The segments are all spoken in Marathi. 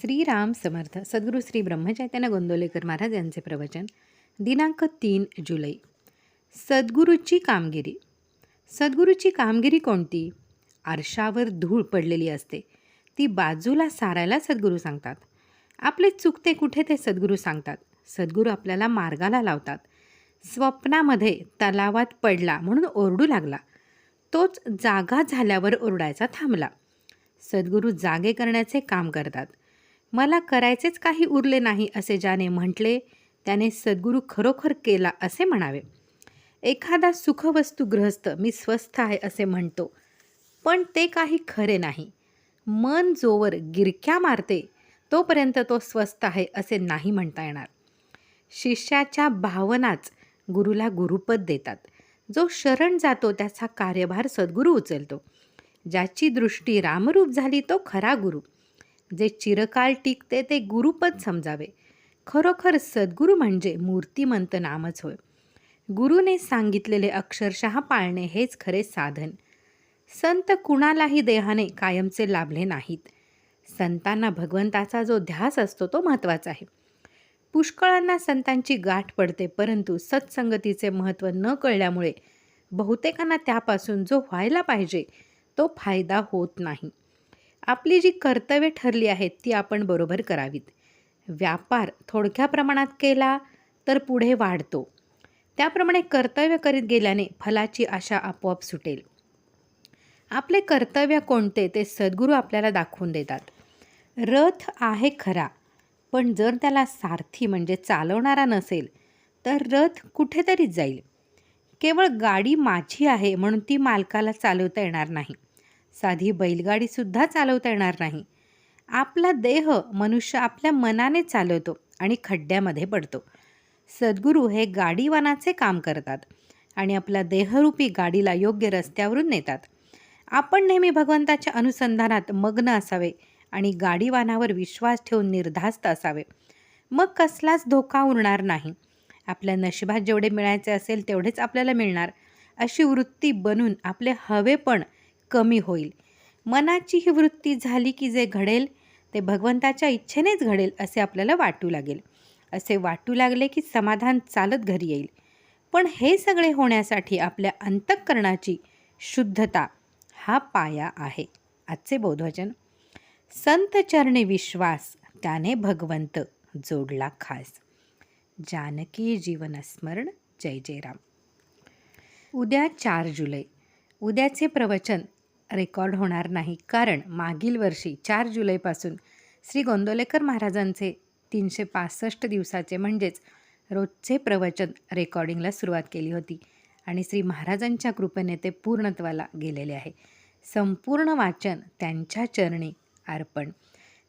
श्रीराम समर्थ सद्गुरू श्री ब्रह्मचैतन्य गोंदवलेकर महाराज यांचे प्रवचन दिनांक तीन जुलै. सद्गुरूची कामगिरी. सद्गुरूची कामगिरी कोणती? आरशावर धूळ पडलेली असते. ती बाजूला सारायला सद्गुरू सांगतात. आपले चुकते कुठे ते सद्गुरू सांगतात. सद्गुरू आपल्याला मार्गाला लावतात. स्वप्नामध्ये तलावात पडला म्हणून ओरडू लागला. तोच जागा झाल्यावर ओरडायचा थांबला. सद्गुरू जागे करण्याचे काम करतात. मला करायचेच काही उरले नाही असे ज्याने म्हटले त्याने सद्गुरू खरोखर केला असे म्हणावे. एखादा सुखवस्तू ग्रहस्थ मी स्वस्थ आहे असे म्हणतो पण ते काही खरे नाही. मन जोवर गिरक्या मारते तोपर्यंत तो स्वस्थ आहे असे नाही म्हणता येणार. शिष्याच्या भावनाच गुरुला गुरुपद देतात. जो शरण जातो त्याचा कार्यभार सद्गुरू उचलतो. ज्याची दृष्टी रामरूप झाली तो खरा गुरु. जे चिरकाल टिकते ते गुरुपद समजावे. खरोखर सद्गुरू म्हणजे मूर्तिमंत नामच होय. गुरुने सांगितलेले अक्षरशः पाळणे हेच खरे साधन. संत कुणालाही देहाने कायमचे लाभले नाहीत. संतांना भगवंताचा जो ध्यास असतो तो महत्त्वाचा आहे. पुष्कळांना संतांची गाठ पडते परंतु सत्संगतीचे महत्त्व न कळल्यामुळे बहुतेकांना त्यापासून जो व्हायला पाहिजे तो फायदा होत नाही. आपली जी कर्तव्ये ठरली आहेत ती आपण बरोबर करावीत. व्यापार थोडक्या प्रमाणात केला तर पुढे वाढतो. त्याप्रमाणे कर्तव्य करीत गेल्याने फलाची आशा आपोआप सुटेल. आपले कर्तव्य कोणते ते सद्गुरू आपल्याला दाखवून देतात. रथ आहे खरा पण जर त्याला सारथी म्हणजे चालवणारा नसेल तर रथ कुठेतरीच जाईल. केवळ गाडी माझी आहे म्हणून ती मालकाला चालवता येणार नाही. साधी बैलगाडीसुद्धा चालवता येणार नाही. आपला देह मनुष्य आपल्या मनाने चालवतो आणि खड्ड्यामध्ये पडतो. सद्गुरू हे गाडीवानाचे काम करतात आणि आपल्या देहरूपी गाडीला योग्य रस्त्यावरून नेतात. आपण नेहमी भगवंताच्या अनुसंधानात मग्न असावे आणि गाडीवानावर विश्वास ठेवून निर्धास्त असावे. मग कसलाच धोका उरणार नाही. आपल्या नशिबात जेवढे मिळायचे असेल तेवढेच आपल्याला मिळणार. अशी वृत्ती बनून आपले हवेपण कमी होईल. मनाची ही वृत्ती झाली की जे घडेल ते भगवंताच्या इच्छेनेच घडेल असे आपल्याला वाटू लागेल. असे वाटू लागले की समाधान चालत घरी येईल. पण हे सगळे होण्यासाठी आपल्या अंतःकरणाची शुद्धता हा पाया आहे. आजचे बोधवचन. संत चरणी विश्वास त्याने भगवंत जोडला खास. जानकी जीवनस्मरण जय जय राम उद्या चार जुलै. उद्याचे प्रवचन रेकॉर्ड होणार नाही. कारण मागील वर्षी चार जुलैपासून श्री गोंदोलेकर महाराजांचे तीनशे पासष्ट दिवसाचे म्हणजेच रोजचे प्रवचन रेकॉर्डिंगला सुरुवात केली होती आणि श्री महाराजांच्या कृपेने ते पूर्णत्वाला गेलेले आहे. संपूर्ण वाचन त्यांच्या चरणी अर्पण.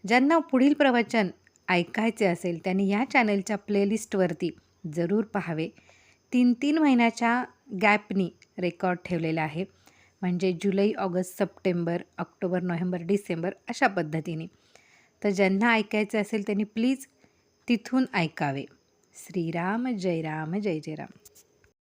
ज्यांना पुढील प्रवचन ऐकायचे असेल त्यांनी या चॅनलच्या प्लेलिस्टवरती जरूर पाहावे. तीन तीन महिन्याच्या गॅपनी रेकॉर्ड ठेवलेला आहे. म्हणजे जुलै August September October November December अशा पद्धतीने. तर ज्यांना ऐकायचं असेल त्यांनी प्लीज तिथून ऐकावे. श्रीराम जय राम जय जय राम.